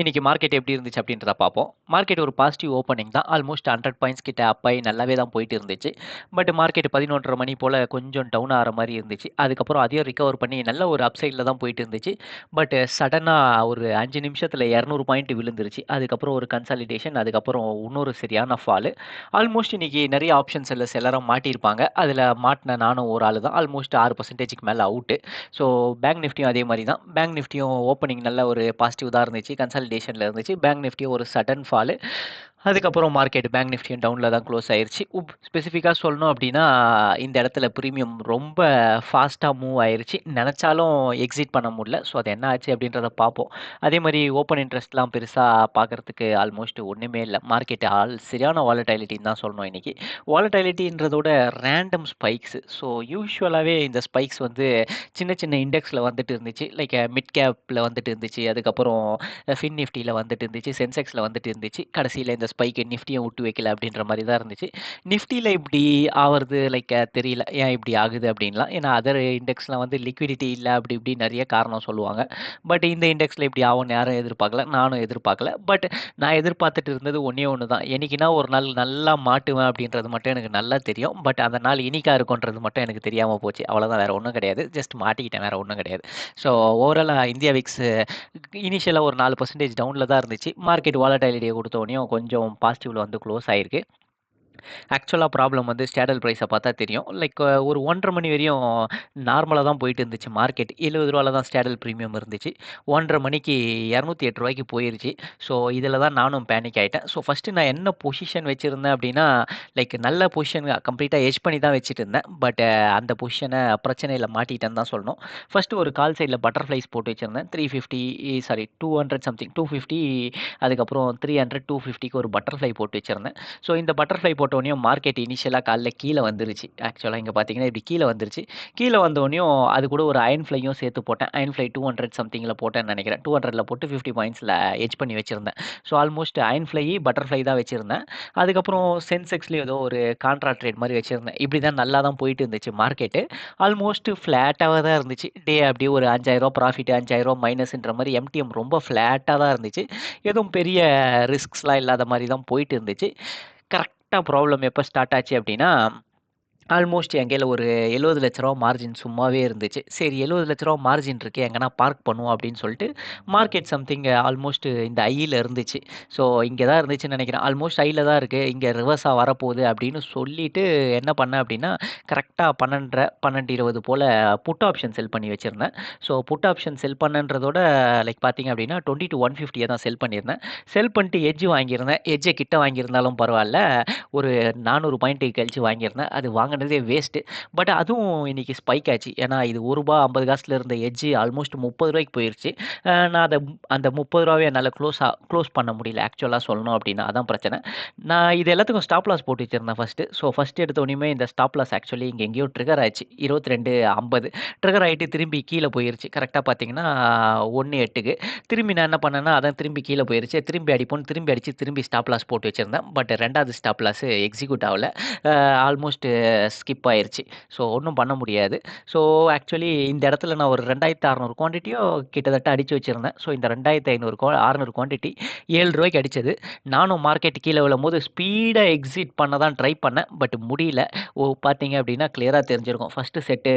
இன்னைக்கு மார்க்கெட் எப்படி இருந்துச்சு அப்படின்றத பார்ப்போம். மார்க்கெட் ஒரு பாசிட்டிவ் ஓப்பனிங் தான். ஆல்மோஸ்ட் 100 பாயிண்ட்ஸ் கிட்ட அப்பாய் நல்லாவே தான் போயிட்டு இருந்துச்சு. பட் மார்க்கெட் 11:30 மணி போல் கொஞ்சம் டவுன் ஆகிற மாதிரி இருந்துச்சு. அதுக்கப்புறம் அதையும் ரிகவர் பண்ணி நல்ல ஒரு அப்சைடில் தான் போயிட்டு இருந்துச்சு. பட் சடனாக ஒரு அஞ்சு நிமிஷத்தில் இரநூறு பாயிண்ட் விழுந்துருச்சு. அதுக்கப்புறம் ஒரு கன்சாலிடேஷன் அதுக்கப்புறம் இன்னொரு சரியான ஃபாலு. ஆல்மோஸ்ட் இன்றைக்கி நிறைய ஆப்ஷன்ஸ் எல்லாம் எல்லாரும் மாட்டியிருப்பாங்க. அதில் மாட்டின நானும் ஒரு ஆளு தான். ஆல்மோஸ்ட் ஆறு பர்சன்டேஜுக்கு மேலே அவுட்டு. ஸோ பேங்க் நிஃப்டியும் அதே மாதிரி தான். பேங்க் நிஃப்டியும் ஓப்பனிங் நல்ல ஒரு பாசிட்டிவ் தான் இருந்துச்சு. கன்சாலிடேஷன்ல இருந்துச்சு. பேங்க் நிஃப்டி ஒரு சடன் ஃபாலு. அதுக்கப்புறம் மார்க்கெட் பேங்க் நிஃப்டியும் டவுனில் தான் க்ளோஸ் ஆயிடுச்சு உப் ஸ்பெசிஃபிக்காக சொல்லணும் அப்படின்னா, இந்த இடத்துல ப்ரீமியம் ரொம்ப ஃபாஸ்ட்டாக மூவ் ஆயிடுச்சு நினச்சாலும் எக்ஸிட் பண்ண முடியல. ஸோ அது என்ன ஆச்சு அப்படின்றத பார்ப்போம். அதே மாதிரி ஓப்பன் இன்ட்ரெஸ்ட்லாம் பெருசாக பார்க்கறதுக்கு ஆல்மோஸ்ட் ஒன்றுமே இல்லை மார்க்கெட் ஆல் சரியான வாலட்டாலிட்டின்னு தான் சொல்லணும் இன்றைக்கி வாலட்டாலிட்டின்றதோட ரேண்டம் ஸ்பைக்ஸ். ஸோ யூஸ்வலாகவே இந்த ஸ்பைக்ஸ் வந்து சின்ன சின்ன இண்டெக்ஸில் வந்துட்டு இருந்துச்சு. லைக் மிட் கேப்பில் வந்துட்டு இருந்துச்சு. அதுக்கப்புறம் ஃபின் நிஃப்டியில் வந்துட்டு இருந்துச்சு. சென்செக்ஸில் வந்துட்டு இருந்துச்சு. கடைசியில் இந்த ஸ்பைக்கு நிஃப்டியும் விட்டு வைக்கல அப்படின்ற மாதிரி தான் இருந்துச்சு. நிஃப்டியில் இப்படி ஆவறது லைக் தெரியல. ஏன் இப்படி ஆகுது அப்படின்லாம். ஏன்னா அதர் இண்டெக்ஸ்லாம் வந்து லிக்விடிட்டி இல்லை அப்படி இப்படி நிறைய காரணம் சொல்லுவாங்க. பட் இந்த இண்டெக்ஸில் இப்படி ஆகும்னு யாரும் எதிர்பார்க்கல. நானும் எதிர்பார்க்கல. பட் நான் எதிர்பார்த்துட்டு இருந்தது ஒன்றே ஒன்று தான். என்னைக்குன்னா ஒரு நாள் நல்லா மாட்டுவேன் அப்படின்றது மட்டும் எனக்கு நல்லா தெரியும். பட் அந்த நாள் இனிக்காக இருக்கும்ன்றது மட்டும் எனக்கு தெரியாமல் போச்சு. அவ்வளோதான் வேறு ஒன்றும் கிடையாது. ஜஸ்ட் மாட்டிக்கிட்டேன் வேறு ஒன்றும் கிடையாது. ஸோ ஓவராலாக இந்தியா விக்ஸ் இனிஷியலாக ஒரு நாலு பர்சன்டேஜ் டவுனில் தான் இருந்துச்சு. மார்க்கெட் வாலடைலிட்டிய குடுத்தோனயும் கொஞ்சம் பாசிட்டிவ்ல வந்து க்ளோஸ் ஆயிருக்கு. ஆக்சுவலாக ப்ராப்ளம் வந்து ஸ்டேடல் ப்ரைஸை பார்த்தா தெரியும். லைக் ஒரு 1:30 மணி வரையும் நார்மலாக தான் போயிட்டு இருந்துச்சு மார்க்கெட். எழுபது ரூபாவில் தான் ஸ்டேடல் ப்ரீமியம் இருந்துச்சு. 1:30 மணிக்கு இரநூத்தி எட்டு ரூபாய்க்கு போயிருச்சு. ஸோ இதில் தான் நானும் பேனிக் ஆகிட்டேன் ஸோ ஃபஸ்ட்டு நான் என்ன பொசிஷன் வச்சுருந்தேன் அப்படின்னா, லைக் நல்ல பொசிஷன் கம்ப்ளீட்டாக ஹெட்ஜ் பண்ணி தான் வச்சுட்டு இருந்தேன். பட் அந்த பொசிஷனை பிரச்சனையில் மாட்டிட்டேன்னு தான் சொல்லணும். ஃபஸ்ட்டு ஒரு கால் சைடில் பட்டர்ஃப்ளைஸ் போட்டு வச்சிருந்தேன். 350 சாரி 200 சம்திங் 250 அதுக்கப்புறம் 300, 250க்கு ஒரு பட்டர்ஃப்ளை போட்டு வச்சுருந்தேன் ஸோ இந்த பட்டர்ஃப்ளை போட்டோடனையும் மார்க்கெட் இனிஷியலாக காலைல கீழே வந்துருச்சு. ஆக்சுவலாக இங்கே பார்த்தீங்கன்னா, இப்படி கீழே வந்துருச்சு. கீழே வந்தோடனையும் அது கூட ஒரு அயன் ஃப்ளையும் சேர்த்து போட்டேன். அயன் ஃப்ளை டூ ஹண்ட்ரட் சம்திங்கில் போட்டேன்னு நெனைக்கிறேன். 200ல போட்டு 50 பாயிண்ட்ஸ்ல ஹெட்ஜ் பண்ணி வச்சுருந்தேன் so almost iron fly, butterfly தான் வச்சுருந்தேன் அதுக்கப்புறம் சென்செக்ஸ்லேயும் ஏதோ ஒரு கான்ட்ராக்ட் ரேட் மாதிரி வச்சுருந்தேன் இப்படி தான் நல்லா தான் போயிட்டு இருந்துச்சு மார்க்கெட்டு. ஆல்மோஸ்ட் ஃப்ளாட்டாக தான் இருந்துச்சு. டே அப்படியே ஒரு அஞ்சாயிரம் ப்ராஃபிட், அஞ்சாயிரம் மைனஸ்ன்ற மாதிரி எம்டிஎம் ரொம்ப ஃப்ளாட்டாக தான் இருந்துச்சு. எதுவும் பெரிய ரிஸ்க்ஸ்லாம் இல்லாத மாதிரி தான் போயிட்டு இருந்துச்சு. கரெக்டாக ப்ராப்ளம் எப்போ ஸ்டார்ட் ஆச்சு அப்படின்னா, ஆல்மோஸ்ட் என் கையில் ஒரு எழுபது லட்ச ரூபா மார்ஜின் சும்மாவே இருந்துச்சு. சரி எழுபது லட்ச ரூபா மார்ஜின் இருக்குது எங்கன்னா பார்க் பண்ணுவோம் அப்படின்னு சொல்லிட்டு, மார்க்கெட் சம்திங் ஆல்மோஸ்ட் இந்த ஐயில் இருந்துச்சு. ஸோ இங்கே தான் இருந்துச்சுன்னு நினைக்கிறேன் ஆல்மோஸ்ட் ஹைல தான் இருக்குது இங்கே ரிவர்ஸாக வரப்போகுது அப்படின்னு சொல்லிட்டு என்ன பண்ணேன் அப்படின்னா, கரெக்டாக பன்னெண்டரை பன்னெண்டு இருபது போல் புட் ஆப்ஷன் செல் பண்ணி வச்சுருந்தேன் ஸோ புட் ஆப்ஷன் செல் பண்ணன்றதோட லைக் பார்த்தீங்க அப்படின்னா 20-150 தான் செல் பண்ணியிருந்தேன். செல் பண்ணிட்டு எஜ்ஜு வாங்கியிருந்தேன். எஜ்ஜை கிட்ட வாங்கியிருந்தாலும் பரவாயில்ல ஒரு 400 பாயிண்ட் கழிச்சு வாங்கியிருந்தேன். அது வாங்க வாங்கினதே வேஸ்ட்டு. பட் அதுவும் இன்றைக்கி ஸ்பைக் ஆச்சு. ஏன்னா இது ஒரு ரூபா ஐம்பது காசில் இருந்த எஜ்ஜு ஆல்மோஸ்ட் முப்பது ரூபாய்க்கு போயிடுச்சு நான் அதை அந்த முப்பது ரூபாவே என்னால் க்ளோஸ் க்ளோஸ் பண்ண முடியல. ஆக்சுவலாக சொல்லணும் அப்படின்னா அதான் பிரச்சனை. நான் இது எல்லாத்துக்கும் ஸ்டாப் லாஸ் போட்டு வச்சிருந்தேன் ஃபஸ்ட்டு ஸோ ஃபஸ்ட்டு எடுத்தோடனே இந்த ஸ்டாப் லாஸ் ஆக்சுவலி இங்கே எங்கேயோ ட்ரிகர் ஆச்சு. 22.50 ட்ரிகர் ஆயிட்டு திரும்பி கீழே போயிருச்சு. கரெக்டாக பார்த்தீங்கன்னா 1.8க்கு. திரும்பி நான் என்ன பண்ணேன்னா, அதான் திரும்பி கீழே போயிருச்சு. திரும்பி அடிப்போன்னு திரும்பி அடித்து திரும்பி ஸ்டாப் லாஸ் போட்டு வச்சுருந்தேன் பட் ரெண்டாவது ஸ்டாப் லாஸ் எக்ஸிக்யூட் ஆவல. ஆல்மோஸ்ட் ஸ்கிப் ஆயிடுச்சு ஸோ ஒன்றும் பண்ண முடியாது. ஸோ ஆக்சுவலி இந்த இடத்துல நான் ஒரு 2,600 குவான்டிட்டியோ கிட்டத்தட்ட அடிச்சு வச்சிருந்தேன். ஸோ இந்த 2,500 குவா 600 குவான்டிட்டி ஏழு ரூபாய்க்கு அடிச்சது. நானும் மார்க்கெட் கீழ விழும்போது ஸ்பீடாக எக்ஸிட் பண்ண தான் ட்ரை பண்ணேன். பட் முடியல. ஓ பார்த்தீங்க அப்படின்னா கிளியராக தெரிஞ்சிருக்கும். ஃபர்ஸ்ட்டு செட்டு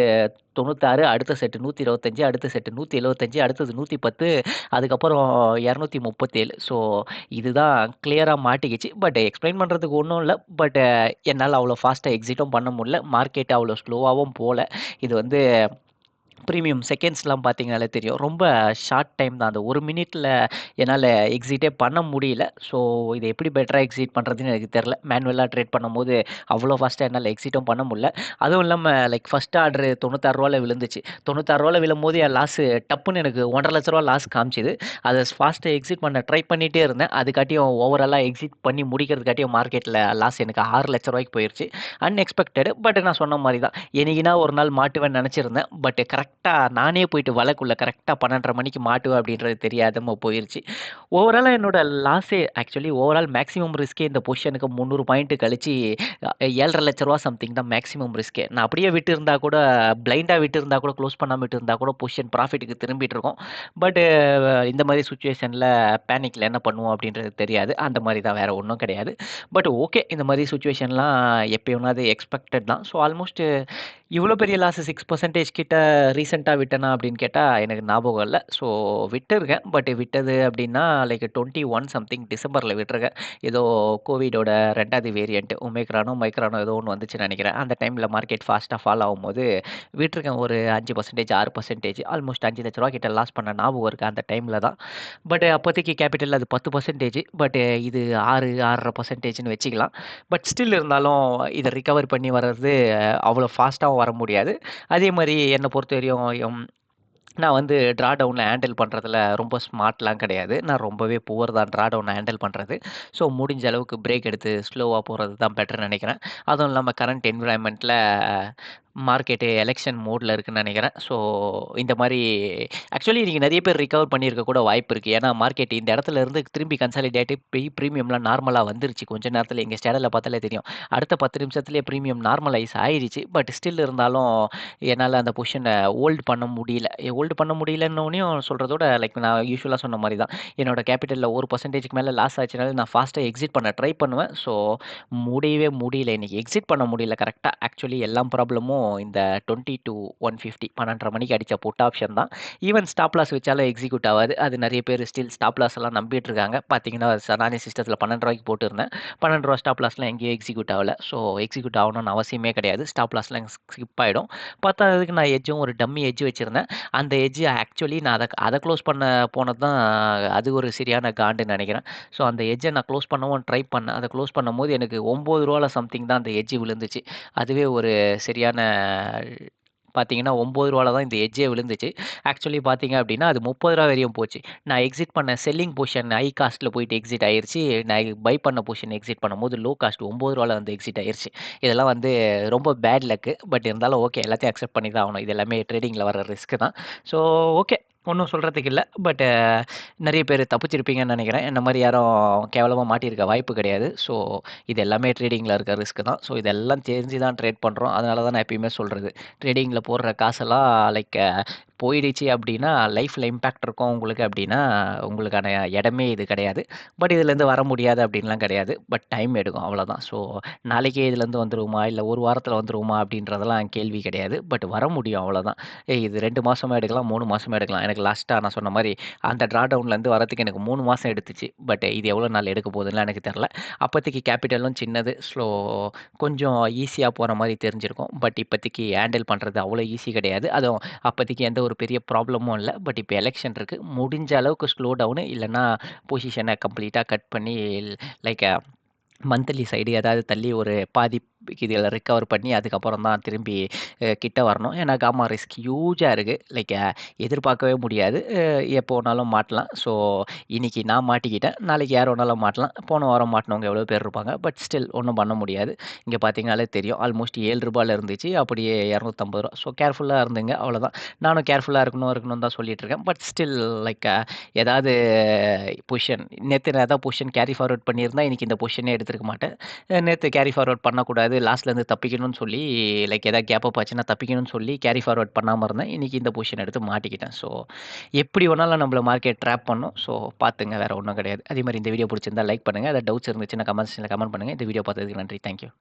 96 அடுத்த செட்டு 125 அடுத்த செட்டு 175 அடுத்தது 110 அதுக்கப்புறம் 237 ஸோ இதுதான் கிளியராக மாட்டிக்கிச்சு. பட் எக்ஸ்பிளைன் பண்ணுறதுக்கு ஒன்றும் இல்லை பட் என்னால் அவ்வளோ ஃபாஸ்ட்டாக எக்ஸிட்டும் பண்ண முடியல. மார்க்கெட் அவ்வளோ ஸ்லோவாகவும் போல. இது வந்து ப்ரீமியம் செகண்ட்ஸ்லாம் பார்த்தீங்கனாலே தெரியும். ரொம்ப ஷார்ட் டைம் தான். அந்த ஒரு மினிட்டில் என்னால் எக்ஸிட்டே பண்ண முடியல. ஸோ இதை எப்படி பெட்டராக எக்ஸிட் பண்ணுறதுன்னு எனக்கு தெரியல. மேனுவலாக ட்ரேட் பண்ணும்போது அவ்வளோ ஃபாஸ்ட்டாக என்னால் எக்ஸிட்டும் பண்ண முடியல. அதுவும் இல்லாமல் லைக் ஃபஸ்ட் ஆர்டர் தொண்ணூத்தாறு 96ல விழுந்துச்சு. ரூ. 96ல விழும்போது என் லாஸ் டப்புன்னு எனக்கு ஒன்றரை லட்ச ரூபா லாஸ் காமிச்சது. அதை ஃபாஸ்ட்டாக எக்ஸிட் பண்ண ட்ரை பண்ணிட்டே இருந்தேன். அதுக்காட்டியும் ஓவராலாக எக்ஸிட் பண்ணி முடிக்கிறதுக்காட்டியும் மார்க்கெட்டில் லாஸ் எனக்கு ஆறு லட்ச ரூபாய்க்கு போயிடுச்சு அன்எக்ஸ்பெக்டட். பட் நான் சொன்ன மாதிரி தான். எனக்குனா ஒரு நாள் மாட்டுவேன் நினச்சிருந்தேன் பட் கரெக்ட் கரெக்டாக நானே போயிட்டு வழக்குள்ளே கரெக்டாக பன்னெண்டரை மணிக்கு மாட்டுவேன் அப்படின்றது தெரியாதமோ போயிடுச்சு ஓவராலாக என்னோட லாஸே ஆக்சுவலி ஓவரால் மேக்ஸிமம் ரிஸ்க்கே இந்த பொசிஷனுக்கு முந்நூறு பாயிண்ட் கழிச்சு ஏழரை லட்ச ரூபா சம்திங் தான் மேக்ஸிமம் ரிஸ்கே நான் அப்படியே விட்டு இருந்தா கூட பிளைண்டாக விட்டு இருந்தா கூட க்ளோஸ் பண்ணாமல் விட்டு இருந்தா கூட பொசிஷன் ப்ராஃபிட்டுக்கு திரும்பிட்டு இருக்கோம். பட் இந்த மாதிரி சுச்சுவேஷனில் பேனிக்கில் என்ன பண்ணுவோம் அப்படின்றது தெரியாது. அந்த மாதிரி தான் வேறு ஒன்றும் கிடையாது. பட் ஓகே இந்த மாதிரி சுச்சுவேஷன்லாம் எப்போயும் அது எக்ஸ்பெக்டட் தான். ஸோ ஆல்மோஸ்ட் இவ்வளோ பெரிய லாஸ் சிக்ஸ் பர்சன்டேஜ் கிட்ட ரீசெண்டாக விட்டேனா அப்படின்னு கேட்டால் எனக்கு ஞாபகம் இல்லை. ஸோ விட்டுருக்கேன். பட் விட்டது அப்படின்னா லைக் டுவெண்ட்டி ஒன் சம்திங் டிசம்பரில் விட்டுருக்கேன். ஏதோ கோவிடோட ரெண்டாவது வேரியண்ட் ஒமேக்ரானோ மைக்ரானோ ஏதோ ஒன்று வந்துச்சுன்னு நினைக்கிறேன். அந்த டைமில் மார்க்கெட் ஃபாஸ்ட்டாக ஃபால் ஆகும்போது விட்டுருக்கேன். ஒரு அஞ்சு பர்சன்டேஜ் ஆறு பர்சன்டேஜ் ஆல்மோஸ்ட் அஞ்சு லட்ச ரூபா கிட்ட லாஸ் பண்ண ஞாபகம் இருக்குது அந்த டைமில் தான். பட் அப்போதைக்கு கேபிட்டல் அது பத்து பர்சன்டேஜ் பட் இது ஆறு ஆறரை பர்சன்டேஜ்னு வச்சுக்கலாம். பட் ஸ்டில் இருந்தாலும் இதை ரிகவர் பண்ணி வர்றது அவ்வளோ ஃபாஸ்ட்டாகவும் வர முடியாது. அதே மாதிரி என்னை பொறுத்த வரையும் நான் வந்து ட்ரா டவுனில் ஹேண்டில் பண்ணுறதுல ரொம்ப ஸ்மார்ட்லாம் கிடையாது. நான் ரொம்பவே புவர் தான் ட்ரா டவுனை ஹேண்டில் பண்ணுறது ஸோ முடிஞ்ச அளவுக்கு பிரேக் எடுத்து ஸ்லோவாக போகிறது தான் பெட்டர்னு நினைக்கிறேன். அதுவும் இல்லாமல் கரண்ட் என்விரான்மெண்ட்டில் மார்க்கெட்டு எலெக்ஷன் மோடில் இருக்குன்னு நினைக்கிறேன். ஸோ இந்த மாதிரி ஆக்சுவலி இன்றைக்கி நிறைய பேர் ரிகவர் பண்ணியிருக்க கூட வாய்ப்பு இருக்குது ஏன்னா மார்க்கெட் இந்த இடத்துல இருந்து திரும்பி கன்சாலிடேட்டு ப்ரீ ப்ரீமியம்லாம் நார்மலாக வந்துருச்சு. கொஞ்ச நேரத்தில் எங்கள் ஸ்டேடில் பார்த்தாலே தெரியும். அடுத்த பத்து நிமிஷத்துலேயே ப்ரீமியம் நார்மலைஸ் ஆயிடுச்சு. பட் ஸ்டில் இருந்தாலும் என்னால் அந்த பொசிஷனை ஹோல்டு பண்ண முடியல. ஹோல்டு பண்ண முடியலன்னொன்னையும் சொல்கிறதோட லைக் நான் யூஸ்வலாக சொன்ன மாதிரி தான் என்னோட கேபிட்டலில் ஒரு பர்சன்டேஜ்க்கு மேலே லாஸ் ஆச்சுனால நான் ஃபாஸ்ட்டாக எக்ஸிட் பண்ண ட்ரை பண்ணுவேன். ஸோ முடியவே முடியல. இன்றைக்கி எக்ஸிட் பண்ண முடியல கரெக்டாக ஆக்சுவலி எல்லா ப்ராப்ளமும் இந்த டுவெண்ட்டி டு ஒன் ஃபிஃப்டி பன்னெண்டரை மணிக்கு அடித்த புட் ஆப்ஷன் தான். ஈவன் ஸ்டாப் லாஸ் வச்சாலும் எக்ஸிக்யூட் ஆகாது. அது நிறைய பேர் ஸ்டில் ஸ்டாப் லாஸ் எல்லாம் நம்பிட்டு இருக்காங்க. பார்த்தீங்கன்னா நானே சிஸ்டத்தில் பன்னெண்டு ரூபாய்க்கு போட்டுருந்தேன். பன்னெண்டு ரூபா ஸ்டாப் லாஸ்லாம் எங்கேயும் எக்ஸிக்யூட் ஆகல. ஸோ எக்ஸிக்யூட் ஆகணும்னு அவசியமே கிடையாது. ஸ்டாப் லாஸ்லாம் ஸ்கிப் ஆகிடும் பத்தாததுக்கு நான் எஜ்ஜும் ஒரு டம்மி எஜ்ஜு வச்சுருந்தேன். அந்த எஜ்ஜு ஆக்சுவலி நான் அதை அதை க்ளோஸ் பண்ண போனது தான் அது ஒரு சரியான காண்டுன்னு நினைக்கிறேன். ஸோ அந்த எஜ்ஜை நான் க்ளோஸ் பண்ணவும் ட்ரை பண்ணேன். அதை க்ளோஸ் பண்ணும்போது எனக்கு ஒம்பது ரூபாவில் சம்திங் தான் அந்த எஜ்ஜு விழுந்துச்சு. அதுவே ஒரு சரியான பார்த்தீங்கன்னா ஒம்பது ரூபாவில் தான் இந்த எஜ்ஜே விழுந்துச்சு. ஆக்சுவலி பார்த்தீங்க அப்படின்னா அது முப்பது ரூபா வரையும் போச்சு. நான் எக்ஸிட் பண்ண செல்லிங் பொசிஷன் ஹை காஸ்ட்டில் போயிட்டு எக்ஸிட் ஆயிடுச்சு நான் பை பண்ண பொசிஷன் எக்ஸிட் பண்ணும்போது லோ காஸ்ட் ஒம்பது ரூபால வந்து எக்ஸிட் ஆயிடுச்சு இதெல்லாம் வந்து ரொம்ப பேட் லக்கு பட் இருந்தாலும் ஓகே எல்லாத்தையும் அக்செப்ட் பண்ணி தான் ஆகணும். இது எல்லாமே ட்ரேடிங்கில் வர ரிஸ்க்கு தான். ஸோ ஓகே ஒன்றும் சொல்கிறதுக்கு இல்லை. பட்டு நிறைய பேர் தப்பிச்சிருப்பீங்கன்னு நினைக்கிறேன். இந்த மாதிரி யாரும் கேவலமாக மாட்டியிருக்க வாய்ப்பு கிடையாது. ஸோ இது எல்லாமே ட்ரேடிங்கில் இருக்க ரிஸ்க்கு தான். ஸோ இதெல்லாம் தெரிஞ்சு தான் ட்ரேட் பண்ணுறோம் அதனால தான் நான் எப்பயுமே சொல்கிறது ட்ரேடிங்கில் போடுற காசெல்லாம் லைக் போயிடுச்சு அப்படின்னா லைஃப்பில் இம்பேக்ட் இருக்கும் உங்களுக்கு அப்படின்னா உங்களுக்கான இடமே இது கிடையாது. பட் இதுலேருந்து வர முடியாது அப்படின்லாம் கிடையாது. பட் டைம் எடுக்கும். அவ்வளோதான் ஸோ நாளைக்கே இதுலேருந்து வந்துருமா இல்லை ஒரு வாரத்தில் வந்துருமா அப்படின்றதெல்லாம் கேள்வி கிடையாது. பட் வர முடியும். அவ்வளோதான் இது ரெண்டு மாதமாக எடுக்கலாம் மூணு மாதமாக எடுக்கலாம். எனக்கு லாஸ்ட்டாக நான் சொன்ன மாதிரி அந்த ட்ரா டவுன்லேருந்து வரதுக்கு எனக்கு மூணு மாதம் எடுத்துச்சு. பட் இது எவ்வளோ நாள் எடுக்க போகுதுன்னு எனக்கு தெரில அப்போதைக்கு கேபிட்டலும் சின்னது ஸோ கொஞ்சம் ஈஸியாக போகிற மாதிரி தெரிஞ்சிருக்கும். பட் இப்போதைக்கு ஹேண்டில் பண்ணுறது அவ்வளோ ஈஸி கிடையாது. அதுவும் அப்போதைக்கு எந்த ஒரு பெரிய ப்ராப்ளமும் இல்லை. பட் இப்போ எலெக்ஷன் இருக்குது முடிஞ்ச அளவுக்கு ஸ்லோ டவுனு இல்லைன்னா பொசிஷனை கம்ப்ளீட்டாக கட் பண்ணி லைக் மந்த்லி சைடு ஏதாவது தள்ளி ஒரு பாதி இதில் ரிக்கவர் பண்ணி அதுக்கப்புறம் தான் திரும்பி கிட்ட வரணும். ஏன்னா காமா ரிஸ்க் ஹியூஜாக இருக்குது லைக் எதிர்பார்க்கவே முடியாது. எப்போ வேணாலும் மாட்டலாம். ஸோ இன்றைக்கி நான் மாட்டிக்கிட்டேன். நாளைக்கு யார் வேணாலும் மாட்டலாம். போன வாரம் மாட்டினவங்க எவ்வளோ பேர் இருப்பாங்க. பட் ஸ்டில் ஒன்றும் பண்ண முடியாது. இங்கே பார்த்தீங்கனாலே தெரியும். ஆல்மோஸ்ட் ஏழு ரூபாயில் இருந்துச்சு. அப்படியே இரநூத்தம்பது ரூபா. ஸோ கேர்ஃபுல்லாக இருந்துங்க. அவ்வளோதான் நானும் கேர்ஃபுல்லாக இருக்கணும் இருக்கணும் தான் சொல்லிட்டு இருக்கேன். பட் ஸ்டில் லைக் ஏதாவது பொசிஷன் நேற்று நான் ஏதாவது பொசிஷன் கேரி ஃபார்வர்ட் பண்ணியிருந்தா இன்றைக்கி இந்த பொசிஷனே எடுத்துருக்க மாட்டேன். நேற்று கேரி ஃபார்வர்ட் பண்ணக்கூடாது. லாஸ்ட்லேருந்து தப்பிக்கணும்னு சொல்லி லைக் எதாவது கேப் அப் ஆச்சுன்னா தப்பிக்கணும்னு சொல்லி கேரி ஃபார்வர்ட் பண்ணாமல் இருந்தேன். இன்றைக்கி இந்த பொசிஷன் எடுத்து மாட்டிக்கிட்டேன். ஸோ எப்படி வேணாலும் நம்மள மார்க்கெட் ட்ராப் பண்ணும். ஸோ பார்த்துங்க வேறு ஒன்றும் கிடையாது. அதே மாதிரி இந்த வீடியோ பிடிச்சிருந்தா லைக் பண்ணுங்கள் அதை டவுட்ஸ் இருந்துச்சுன்னா கமெண்ட்ஸில் கமெண்ட் பண்ணுங்கள் இந்த வீடியோ பார்த்ததுக்கு நன்றி. தேங்க்யூ